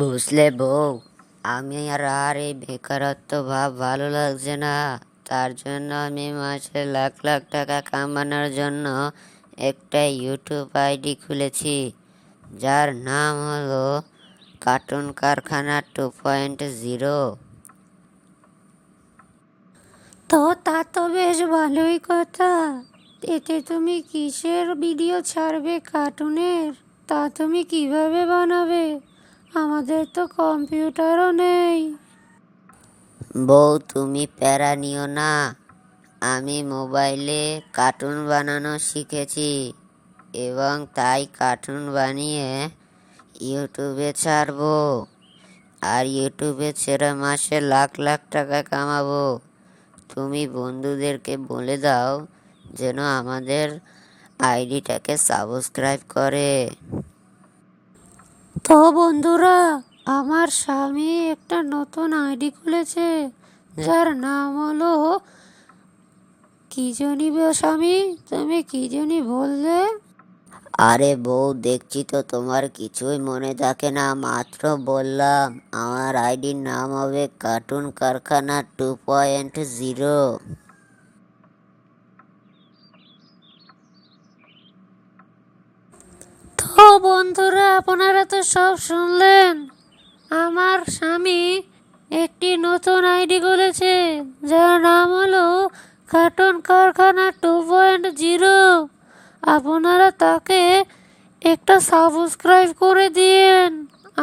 বুঝলে বউ, আমি আর আর এই বেকারত্ব ভাব ভালো লাগছে না। তার জন্য আমি মাসে লাখ লাখ টাকা কামানোর জন্য একটা ইউটিউব আইডি খুলেছি। যার নাম হলো কার্টুন কারখানা টু পয়েন্ট জিরো। তো তা তো বেশ ভালোই কথা। এতে তুমি কিসের ভিডিও ছাড়বে কার্টুনের? তা তুমি কীভাবে বানাবে? আমাদের তো কম্পিউটারও নেই। বউ, তুমি প্যারা নিও না। আমি মোবাইলে কার্টুন বানানো শিখেছি এবং তাই কার্টুন বানিয়ে ইউটিউবে ছাড়বো আর ইউটিউবে ছেড়ে মাসে লাখ লাখ টাকা কামাবো। তুমি বন্ধুদেরকে বলে দাও যেন আমাদের আইডিটাকে সাবস্ক্রাইব করে। বন্ধুরা, আমার স্বামী একটা নতুন আইডি খুলেছে, যার নাম হলো কি জানি স্বামী, তুমি কি জানি বললে? আরে বউ, দেখছি তো তোমার কিছুই মনে থাকে না, মাত্র বললাম, আমার আইডির নাম হবে কার্টুন কারখানা টু পয়েন্ট জিরো তো বন্ধুরা, আপনারা তো সব শুনলেন। আমার স্বামী একটি নতুন আইডি খুলেছে, যার নাম হলো কার্টুন কারখানা টু পয়েন্ট জিরো আপনারা তাকে একটা সাবস্ক্রাইব করে দিয়েন,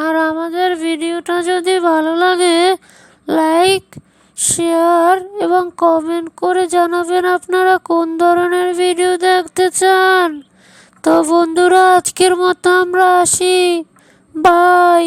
আর আমাদের ভিডিওটা যদি ভালো লাগে লাইক শেয়ার এবং কমেন্ট করে জানাবেন আপনারা কোন ধরনের ভিডিও দেখতে চান। তো বন্ধুরা আজকের মতো আমরা আসি। বাই।